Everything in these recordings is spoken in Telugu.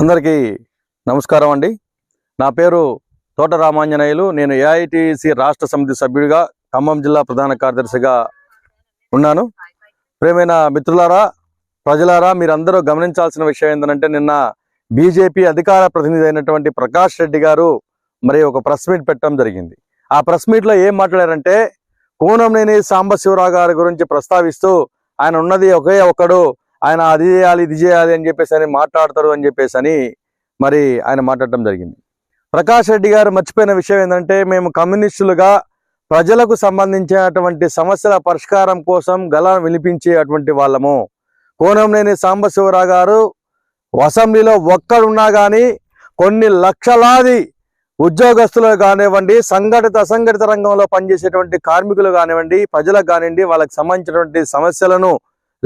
అందరికీ నమస్కారం అండి. నా పేరు తోట రామాంజనేయులు. నేను ఏఐటిసి రాష్ట్ర సమితి సభ్యుడిగా ఖమ్మం జిల్లా ప్రధాన కార్యదర్శిగా ఉన్నాను. ప్రేమైన మిత్రులారా ప్రజలారా మీరందరూ గమనించాల్సిన విషయం ఏంటంటే నిన్న బీజేపీ అధికార ప్రతినిధి అయినటువంటి ప్రకాష్ రెడ్డి గారు మరి ఒక ప్రెస్ మీట్ పెట్టడం జరిగింది. ఆ ప్రెస్ మీట్లో ఏం మాట్లాడారంటే కోనంనేని సాంబశివరావు గారి గురించి ప్రస్తావిస్తూ ఆయన ఉన్నది ఒకే ఒక్కడు ఆయన అది చేయాలి ఇది చేయాలి అని చెప్పేసి అని మాట్లాడతారు అని చెప్పేసి అని మరి ఆయన మాట్లాడటం జరిగింది. ప్రకాష్ రెడ్డి గారు మర్చిపోయిన విషయం ఏంటంటే మేము కమ్యూనిస్టులుగా ప్రజలకు సంబంధించినటువంటి సమస్యల పరిష్కారం కోసం గల వినిపించేటువంటి వాళ్ళము. కోనంనేని సాంబశివరావు గారు అసెంబ్లీలో ఒక్కడున్నా కానీ కొన్ని లక్షలాది ఉద్యోగస్తులు కానివ్వండి సంఘటిత అసంఘటిత రంగంలో పనిచేసేటువంటి కార్మికులు కానివ్వండి ప్రజలకు కానివ్వండి వాళ్ళకి సంబంధించినటువంటి సమస్యలను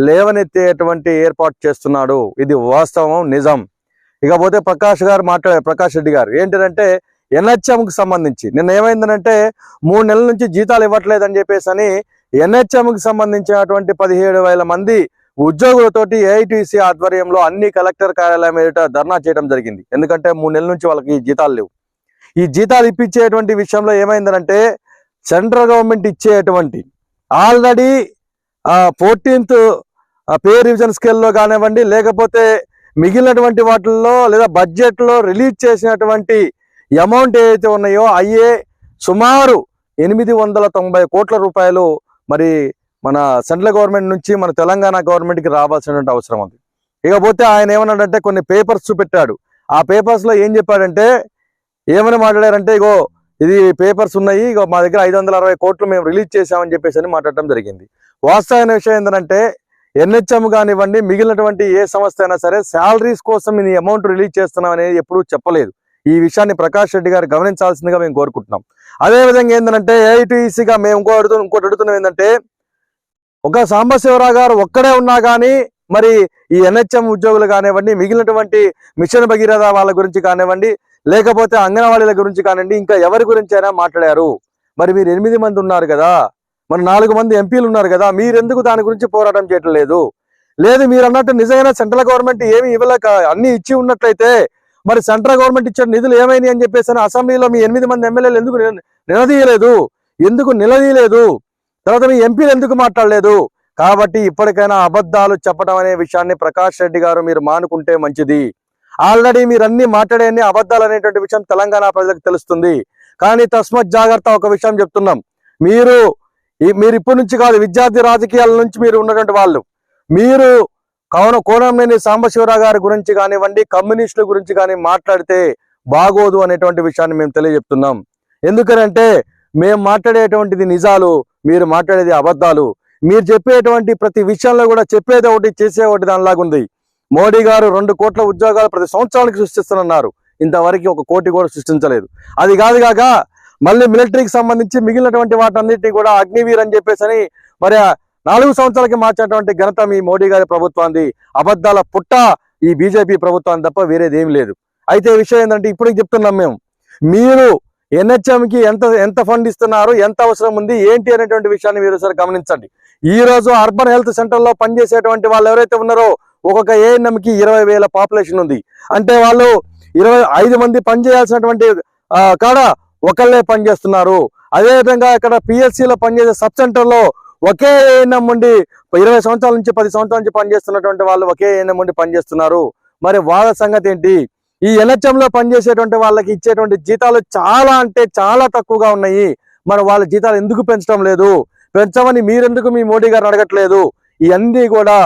లేవనెత్తేటువంటి ఏర్పాటు చేస్తున్నాడు. ఇది వాస్తవం నిజం. ఇకపోతే ప్రకాష్ గారు మాట్లాడారు ప్రకాష్ రెడ్డి గారు. ఏంటంటే ఎన్హెచ్ఎంకి సంబంధించి. నిన్న ఏమైందనంటే మూడు నెలల నుంచి జీతాలు ఇవ్వట్లేదని చెప్పేసి అని ఎన్హెచ్ఎంకి సంబంధించినటువంటి పదిహేడు వేల మంది ఉద్యోగులతోటి ఏఐటీసీ ఆధ్వర్యంలో అన్ని కలెక్టర్ కార్యాలయం ఎదుట ధర్నా చేయడం జరిగింది. ఎందుకంటే మూడు నెలల నుంచి వాళ్ళకి జీతాలు లేవు. ఈ జీతాలు ఇప్పించేటువంటి విషయంలో ఏమైందనంటే సెంట్రల్ గవర్నమెంట్ ఇచ్చేటువంటి ఆల్రెడీ ఫోర్టీన్త్ పే రివిజన్ స్కేల్లో కానివ్వండి లేకపోతే మిగిలినటువంటి వాటిల్లో లేదా బడ్జెట్లో రిలీజ్ చేసినటువంటి అమౌంట్ ఏదైతే ఉన్నాయో అయ్యే సుమారు ఎనిమిది వందల తొంభై కోట్ల రూపాయలు మరి మన సెంట్రల్ గవర్నమెంట్ నుంచి మన తెలంగాణ గవర్నమెంట్కి రావాల్సినటువంటి అవసరం ఉంది. ఇకపోతే ఆయన ఏమన్నాడంటే కొన్ని పేపర్స్ చూపెట్టాడు. ఆ పేపర్స్లో ఏం చెప్పాడంటే ఏమని మాట్లాడారంటే ఇగో ఇది పేపర్స్ ఉన్నాయి ఇగో మా దగ్గర ఐదు వందల అరవై కోట్లు మేము రిలీజ్ చేశామని చెప్పేసి అని మాట్లాడటం జరిగింది. వాస్తవమైన విషయం ఏంటంటే ఎన్హెచ్ఎం కానివ్వండి మిగిలినటువంటి ఏ సంస్థ అయినా సరే శాలరీస్ కోసం ఈ అమౌంట్ రిలీజ్ చేస్తున్నాం అనేది ఎప్పుడూ చెప్పలేదు. ఈ విషయాన్ని ప్రకాష్ రెడ్డి గారు గమనించాల్సిందిగా మేము కోరుకుంటున్నాం. అదే విధంగా ఏంటంటే ఏఐటీసీగా మేము ఇంకో అడుగుతు ఇంకోటి అడుగుతున్నాం ఏంటంటే ఒక సాంబశివరావు గారు ఒక్కడే ఉన్నా కానీ మరి ఈ ఎన్హెచ్ఎం ఉద్యోగులు కానివ్వండి మిగిలినటువంటి మిషన్ భగీరథ వాళ్ళ గురించి కానివ్వండి లేకపోతే అంగన్వాడీల గురించి కానివ్వండి ఇంకా ఎవరి గురించి అయినా మాట్లాడారు. మరి మీరు ఎనిమిది మంది ఉన్నారు కదా మరి నాలుగు మంది ఎంపీలు ఉన్నారు కదా మీరెందుకు దాని గురించి పోరాటం చేయటం లేదు? లేదు మీరు అన్నట్టు నిజమైన సెంట్రల్ గవర్నమెంట్ ఏమి ఇవ్వలేక అన్ని ఇచ్చి ఉన్నట్లయితే మరి సెంట్రల్ గవర్నమెంట్ ఇచ్చిన నిధులు ఏమైనాయి అని చెప్పేసి అసెంబ్లీలో మీ ఎనిమిది మంది ఎమ్మెల్యేలు ఎందుకు నిలదీయలేదు? ఎందుకు నిలదీయలేదు? తర్వాత మీ ఎంపీలు ఎందుకు మాట్లాడలేదు? కాబట్టి ఇప్పటికైనా అబద్ధాలు చెప్పడం అనే విషయాన్ని ప్రకాష్ రెడ్డి గారు మీరు మానుకుంటే మంచిది. ఆల్రెడీ మీరు అన్ని మాట్లాడే అన్ని అబద్ధాలు అనేటువంటి విషయం తెలంగాణ ప్రజలకు తెలుస్తుంది. కానీ తస్మత్ జాగ్రత్త ఒక విషయం చెప్తున్నాం. మీరు ఈ- మీరు ఇప్పటి నుంచి కాదు విద్యార్థి రాజకీయాల నుంచి మీరు ఉన్నటువంటి వాళ్ళు. మీరు కవన కోనంనేని సాంబశివరావు గారి గురించి కానివ్వండి కమ్యూనిస్టుల గురించి కానీ మాట్లాడితే బాగోదు అనేటువంటి విషయాన్ని మేము తెలియజెప్తున్నాం. ఎందుకనంటే మేము మాట్లాడేటువంటిది నిజాలు మీరు మాట్లాడేది అబద్ధాలు. మీరు చెప్పేటువంటి ప్రతి విషయంలో కూడా చెప్పేది ఒకటి చేసే ఒకటి దానిలాగా ఉంది. మోడీ గారు రెండు కోట్ల ఉద్యోగాలు ప్రతి సంవత్సరానికి సృష్టిస్తున్నారు ఇంతవరకు ఒక కోటి కూడా సృష్టించలేదు. అది కాదు కాక మళ్ళీ మిలిటరీకి సంబంధించి మిగిలినటువంటి వాటన్నిటిని కూడా అగ్నివీర్ అని చెప్పేసి అని మరి నాలుగు సంవత్సరాలకి మార్చినటువంటి ఘనత మీ మోడీ గారి ప్రభుత్వాన్ని అబద్ధాల పుట్ట ఈ బీజేపీ ప్రభుత్వాన్ని తప్ప వేరేది ఏం లేదు. అయితే విషయం ఏంటంటే ఇప్పుడు చెప్తున్నాం మేము. మీరు ఎన్హెచ్ఎంకి ఎంత ఎంత ఫండ్ ఇస్తున్నారు ఎంత అవసరం ఉంది ఏంటి అనేటువంటి విషయాన్ని మీరు ఒకసారి గమనించండి. ఈ రోజు అర్బన్ హెల్త్ సెంటర్లో పనిచేసేటువంటి వాళ్ళు ఎవరైతే ఉన్నారో ఒక్కొక్క ఏఎన్ఎంకి ఇరవై వేల పాపులేషన్ ఉంది. అంటే వాళ్ళు ఇరవై ఐదు మంది పనిచేయాల్సినటువంటి కాడ ఒకళ్ళే పనిచేస్తున్నారు అదేవిధంగా ఇక్కడ పిఎస్సిలో పనిచేసే సబ్ సెంటర్లో ఒకే ఏఎన్ఎం ఉండి ఇరవై సంవత్సరాల నుంచి పది సంవత్సరాల నుంచి పనిచేస్తున్నటువంటి వాళ్ళు ఒకే ఏఎన్ఎం ఉండి పనిచేస్తున్నారు. మరి వాళ్ళ సంగతి ఏంటి? ఈ ఎన్హెచ్ఎంలో పనిచేసేటువంటి వాళ్ళకి ఇచ్చేటువంటి జీతాలు చాలా అంటే చాలా తక్కువగా ఉన్నాయి. మరి వాళ్ళ జీతాలు ఎందుకు పెంచడం లేదు? పెంచమని మీరెందుకు మీ మోడీ గారు అడగట్లేదు? ఇవన్నీ కూడా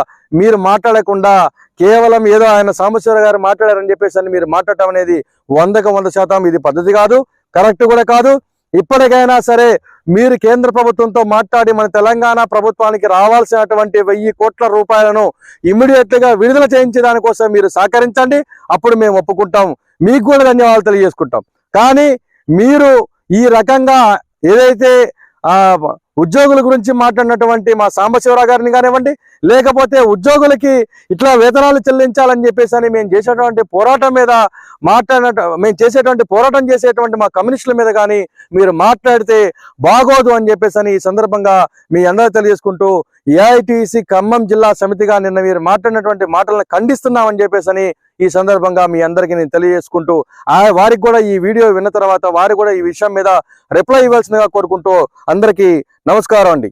మీరు మాట్లాడకుండా కేవలం ఏదో ఆయన సాంబశివరావు గారు మాట్లాడారని చెప్పేసి అని మీరు మాట్లాడటం అనేది వందకు వంద శాతం ఇది పద్ధతి కాదు. కరెక్ట్ కూడా కాదు. ఇప్పటికైనా సరే మీరు కేంద్ర ప్రభుత్వంతో మాట్లాడి మన తెలంగాణ ప్రభుత్వానికి రావాల్సినటువంటి వెయ్యి కోట్ల రూపాయలను ఇమ్మీడియట్గా విడుదల చేయించే దానికోసం మీరు సహకరించండి. అప్పుడు మేము ఒప్పుకుంటాం. మీకు కూడా ధన్యవాదాలు తెలియజేసుకుంటాం. కానీ మీరు ఈ రకంగా ఏదైతే ఆ ఉద్యోగుల గురించి మాట్లాడినటువంటి మా సాంబశివరావు గారిని కానివ్వండి లేకపోతే ఉద్యోగులకి ఇట్లా వేతనాలు చెల్లించాలని చెప్పేసి అని మేము చేసేటువంటి పోరాటం మీద మాట్లాడిన మేము చేసేటువంటి పోరాటం చేసేటువంటి మా కమ్యూనిస్టుల మీద కానీ మీరు మాట్లాడితే బాగోదు అని చెప్పేసి ఈ సందర్భంగా మీ అందరూ తెలియజేసుకుంటూ ఏఐటిసి ఖమ్మం జిల్లా సమితిగా నిన్న మీరు మాట్లాడినటువంటి మాటలను ఖండిస్తున్నామని చెప్పేసి అని ఈ సందర్భంగా మీ అందరికీ నేను తెలియజేసుకుంటూ ఆ వారికి కూడా ఈ వీడియో విన్న తర్వాత వారు కూడా ఈ విషయం మీద రిప్లై ఇవ్వాల్సిందిగా కోరుకుంటూ అందరికీ నమస్కారం అండి.